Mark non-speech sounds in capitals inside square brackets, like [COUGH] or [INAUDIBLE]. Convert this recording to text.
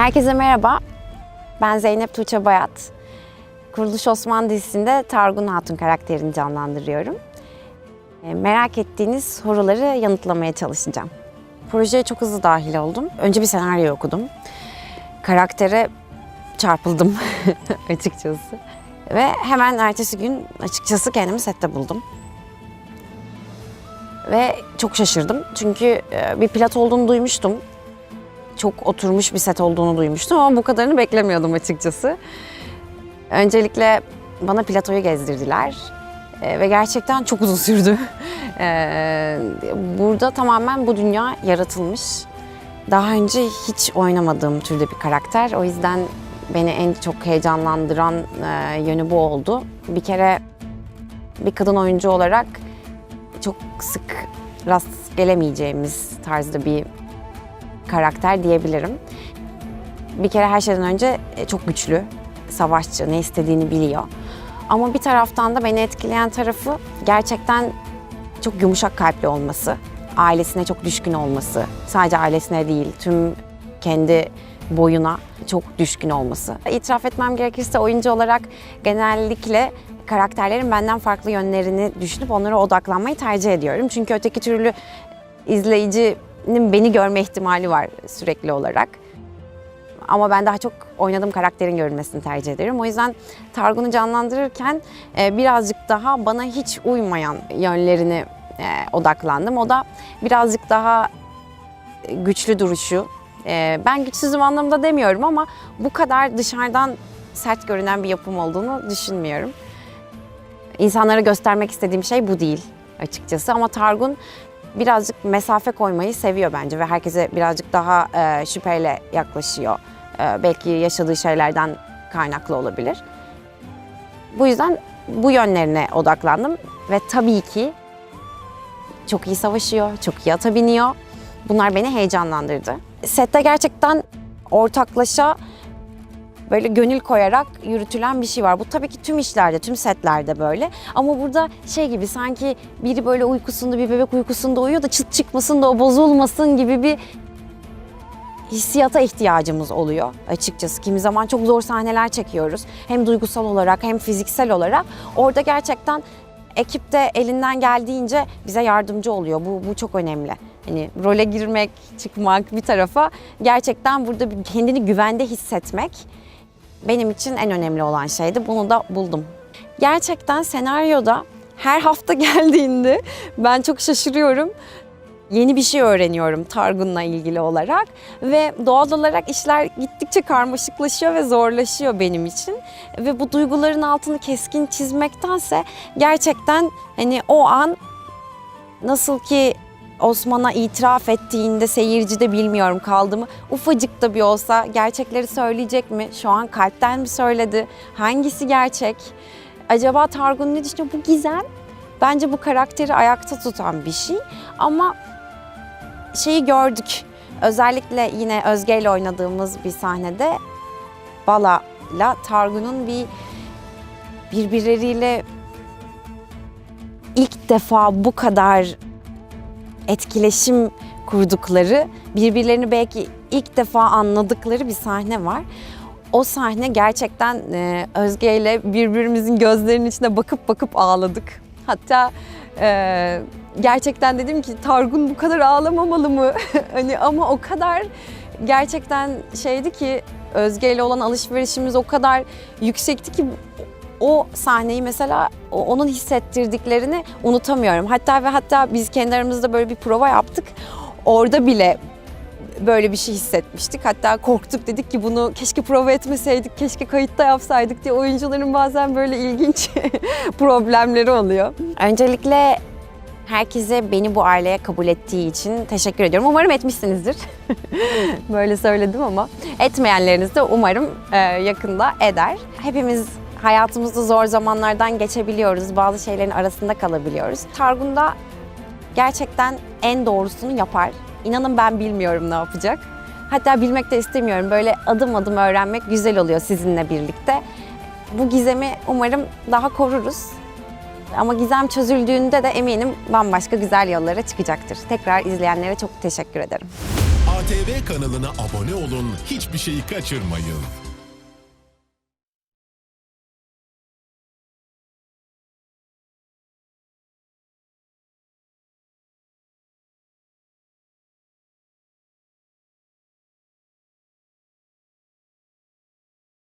Herkese merhaba. Ben Zeynep Tuğçe Bayat. Kuruluş Osman dizisinde Targun Hatun karakterini canlandırıyorum. E, Merak ettiğiniz soruları yanıtlamaya çalışacağım. Projeye çok hızlı dahil oldum. Önce bir senaryo okudum. Karaktere çarpıldım [LAUGHS] açıkçası. Ve hemen ertesi gün açıkçası kendimi sette buldum. Ve çok şaşırdım. Çünkü e, bir pilot olduğunu duymuştum çok oturmuş bir set olduğunu duymuştum ama bu kadarını beklemiyordum açıkçası. Öncelikle bana platoyu gezdirdiler Ee, ve gerçekten çok uzun sürdü. Ee, [LAUGHS] burada tamamen bu dünya yaratılmış. Daha önce hiç oynamadığım türde bir karakter. O yüzden beni en çok heyecanlandıran e, yönü bu oldu. Bir kere bir kadın oyuncu olarak çok sık rast gelemeyeceğimiz tarzda bir karakter diyebilirim. Bir kere her şeyden önce e, çok güçlü, savaşçı, ne istediğini biliyor. Ama bir taraftan da beni etkileyen tarafı gerçekten çok yumuşak kalpli olması, ailesine çok düşkün olması, sadece ailesine değil tüm kendi boyuna çok düşkün olması. İtiraf etmem gerekirse oyuncu olarak genellikle karakterlerin benden farklı yönlerini düşünüp onlara odaklanmayı tercih ediyorum. Çünkü öteki türlü izleyicinin beni görme ihtimali var sürekli olarak. Ama ben daha çok oynadığım karakterin görünmesini tercih ederim. O yüzden Targun'u canlandırırken e, birazcık daha bana hiç uymayan yönlerini e, odaklandım. O da birazcık daha güçlü duruşu. E, Ben güçsüzüm anlamında demiyorum ama bu kadar dışarıdan sert görünen bir yapım olduğunu düşünmüyorum. İnsanlara göstermek istediğim şey bu değil açıkçası ama Targun birazcık mesafe koymayı seviyor bence ve herkese birazcık daha e, şüpheyle yaklaşıyor. E, belki yaşadığı şeylerden kaynaklı olabilir. Bu yüzden bu yönlerine odaklandım ve tabii ki çok iyi savaşıyor, çok iyi ata biniyor. Bunlar beni heyecanlandırdı. Sette gerçekten ortaklaşa böyle gönül koyarak yürütülen bir şey var. Bu tabii ki tüm işlerde, tüm setlerde böyle. Ama burada şey gibi sanki biri böyle uykusunda, bir bebek uykusunda uyuyor da çıt çıkmasın da o bozulmasın gibi bir hissiyata ihtiyacımız oluyor açıkçası. Kimi zaman çok zor sahneler çekiyoruz. Hem duygusal olarak hem fiziksel olarak. Orada gerçekten ekip de elinden geldiğince bize yardımcı oluyor. Bu, bu çok önemli. Hani role girmek, çıkmak bir tarafa gerçekten burada kendini güvende hissetmek benim için en önemli olan şeydi. Bunu da buldum. Gerçekten senaryoda her hafta [LAUGHS] geldiğinde ben çok şaşırıyorum. Yeni bir şey öğreniyorum Targun'la ilgili olarak ve doğal olarak işler gittikçe karmaşıklaşıyor ve zorlaşıyor benim için. Ve bu duyguların altını keskin çizmektense gerçekten hani o an nasıl ki Osman'a itiraf ettiğinde seyirci de bilmiyorum kaldı mı. Ufacık da bir olsa gerçekleri söyleyecek mi? Şu an kalpten mi söyledi? Hangisi gerçek? Acaba Targun ne düşünüyor? Bu gizem. Bence bu karakteri ayakta tutan bir şey. Ama şeyi gördük. Özellikle yine Özge ile oynadığımız bir sahnede Bala'la Targun'un bir birbirleriyle ilk defa bu kadar etkileşim kurdukları, birbirlerini belki ilk defa anladıkları bir sahne var. O sahne gerçekten e, Özge ile birbirimizin gözlerinin içine bakıp bakıp ağladık. Hatta e, gerçekten dedim ki Targun bu kadar ağlamamalı mı? [LAUGHS] hani ama o kadar gerçekten şeydi ki Özge ile olan alışverişimiz o kadar yüksekti ki o sahneyi mesela onun hissettirdiklerini unutamıyorum. Hatta ve hatta biz kendi aramızda böyle bir prova yaptık. Orada bile böyle bir şey hissetmiştik. Hatta korktuk dedik ki bunu keşke prova etmeseydik, keşke kayıtta yapsaydık diye oyuncuların bazen böyle ilginç [LAUGHS] problemleri oluyor. Öncelikle herkese beni bu aileye kabul ettiği için teşekkür ediyorum. Umarım etmişsinizdir. [LAUGHS] böyle söyledim ama etmeyenleriniz de umarım e, yakında eder. Hepimiz hayatımızda zor zamanlardan geçebiliyoruz. Bazı şeylerin arasında kalabiliyoruz. Targun'da gerçekten en doğrusunu yapar. İnanın ben bilmiyorum ne yapacak. Hatta bilmek de istemiyorum. Böyle adım adım öğrenmek güzel oluyor sizinle birlikte. Bu gizemi umarım daha koruruz. Ama gizem çözüldüğünde de eminim bambaşka güzel yollara çıkacaktır. Tekrar izleyenlere çok teşekkür ederim. ATV kanalına abone olun, hiçbir şeyi kaçırmayın.